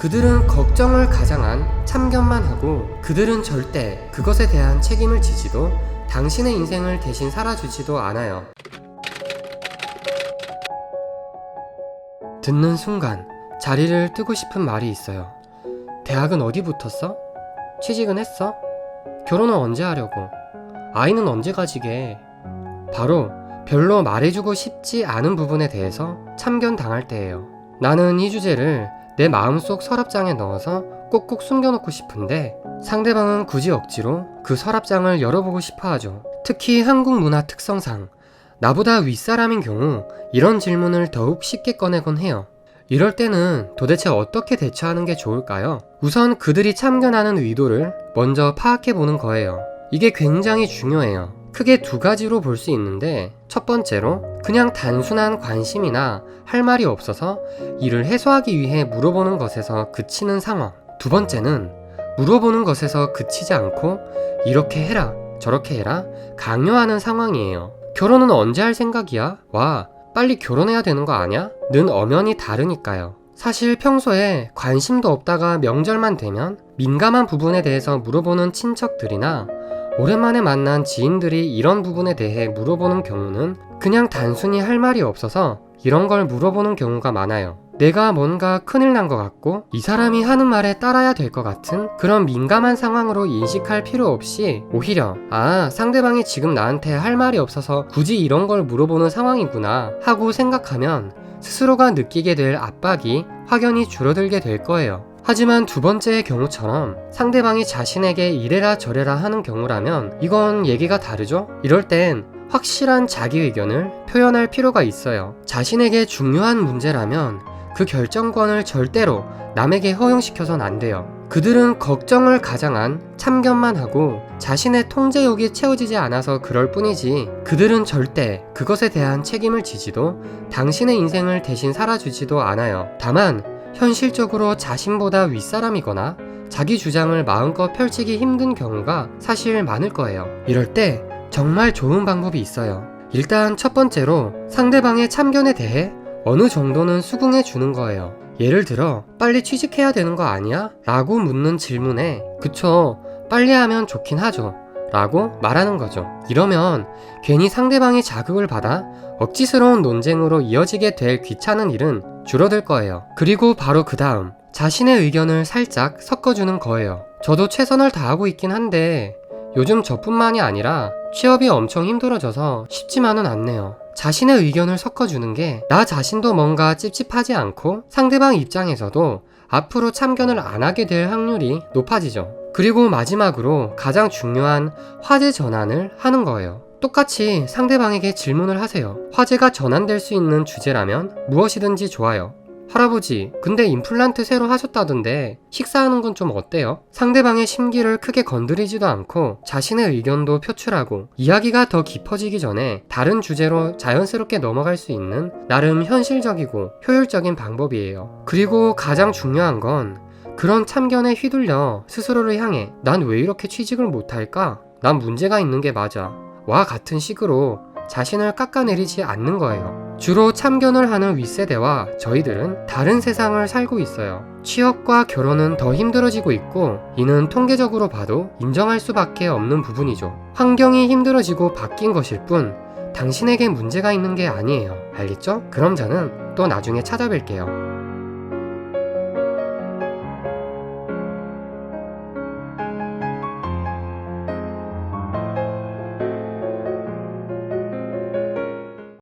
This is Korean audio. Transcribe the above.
그들은 걱정을 가장한 참견만 하고 그들은 절대 그것에 대한 책임을 지지도 당신의 인생을 대신 살아주지도 않아요. 듣는 순간 자리를 뜨고 싶은 말이 있어요. 대학은 어디 붙었어? 취직은 했어? 결혼은 언제 하려고? 아이는 언제 가지게? 바로 별로 말해주고 싶지 않은 부분에 대해서 참견 당할 때예요. 나는 이 주제를 내 마음속 서랍장에 넣어서 꼭꼭 숨겨놓고 싶은데 상대방은 굳이 억지로 그 서랍장을 열어보고 싶어 하죠. 특히 한국 문화 특성상 나보다 윗사람인 경우 이런 질문을 더욱 쉽게 꺼내곤 해요. 이럴 때는 도대체 어떻게 대처하는 게 좋을까요? 우선 그들이 참견하는 의도를 먼저 파악해 보는 거예요. 이게 굉장히 중요해요. 크게 두 가지로 볼 수 있는데, 첫 번째로, 그냥 단순한 관심이나 할 말이 없어서 이를 해소하기 위해 물어보는 것에서 그치는 상황. 두 번째는, 물어보는 것에서 그치지 않고, 이렇게 해라, 저렇게 해라, 강요하는 상황이에요. 결혼은 언제 할 생각이야? 와, 빨리 결혼해야 되는 거 아냐? 는 엄연히 다르니까요. 사실 평소에 관심도 없다가 명절만 되면 민감한 부분에 대해서 물어보는 친척들이나 오랜만에 만난 지인들이 이런 부분에 대해 물어보는 경우는 그냥 단순히 할 말이 없어서 이런 걸 물어보는 경우가 많아요. 내가 뭔가 큰일 난 것 같고 이 사람이 하는 말에 따라야 될 것 같은 그런 민감한 상황으로 인식할 필요 없이 오히려 아 상대방이 지금 나한테 할 말이 없어서 굳이 이런 걸 물어보는 상황이구나 하고 생각하면 스스로가 느끼게 될 압박이 확연히 줄어들게 될 거예요. 하지만 두 번째의 경우처럼 상대방이 자신에게 이래라 저래라 하는 경우라면 이건 얘기가 다르죠? 이럴 땐 확실한 자기 의견을 표현할 필요가 있어요. 자신에게 중요한 문제라면 그 결정권을 절대로 남에게 허용시켜선 안 돼요. 그들은 걱정을 가장한 참견만 하고 자신의 통제욕이 채워지지 않아서 그럴 뿐이지 그들은 절대 그것에 대한 책임을 지지도 당신의 인생을 대신 살아주지도 않아요. 다만 현실적으로 자신보다 윗사람이거나 자기 주장을 마음껏 펼치기 힘든 경우가 사실 많을 거예요. 이럴 때 정말 좋은 방법이 있어요. 일단 첫 번째로 상대방의 참견에 대해 어느 정도는 수긍해 주는 거예요. 예를 들어, 빨리 취직해야 되는 거 아니야? 라고 묻는 질문에, 그쵸, 빨리 하면 좋긴 하죠. 라고 말하는 거죠. 이러면 괜히 상대방이 자극을 받아 억지스러운 논쟁으로 이어지게 될 귀찮은 일은 줄어들 거예요. 그리고 바로 그 다음, 자신의 의견을 살짝 섞어주는 거예요. 저도 최선을 다하고 있긴 한데, 요즘 저뿐만이 아니라 취업이 엄청 힘들어져서 쉽지만은 않네요. 자신의 의견을 섞어주는 게 나 자신도 뭔가 찝찝하지 않고 상대방 입장에서도 앞으로 참견을 안 하게 될 확률이 높아지죠. 그리고 마지막으로 가장 중요한 화제 전환을 하는 거예요. 똑같이 상대방에게 질문을 하세요. 화제가 전환될 수 있는 주제라면 무엇이든지 좋아요. 할아버지, 근데 임플란트 새로 하셨다던데 식사하는 건 좀 어때요? 상대방의 심기를 크게 건드리지도 않고 자신의 의견도 표출하고 이야기가 더 깊어지기 전에 다른 주제로 자연스럽게 넘어갈 수 있는 나름 현실적이고 효율적인 방법이에요. 그리고 가장 중요한 건 그런 참견에 휘둘려 스스로를 향해 난 왜 이렇게 취직을 못할까? 난 문제가 있는 게 맞아. 와 같은 식으로 자신을 깎아내리지 않는 거예요. 주로 참견을 하는 윗세대와 저희들은 다른 세상을 살고 있어요. 취업과 결혼은 더 힘들어지고 있고 이는 통계적으로 봐도 인정할 수밖에 없는 부분이죠. 환경이 힘들어지고 바뀐 것일 뿐 당신에게 문제가 있는 게 아니에요. 알겠죠? 그럼 저는 또 나중에 찾아뵐게요.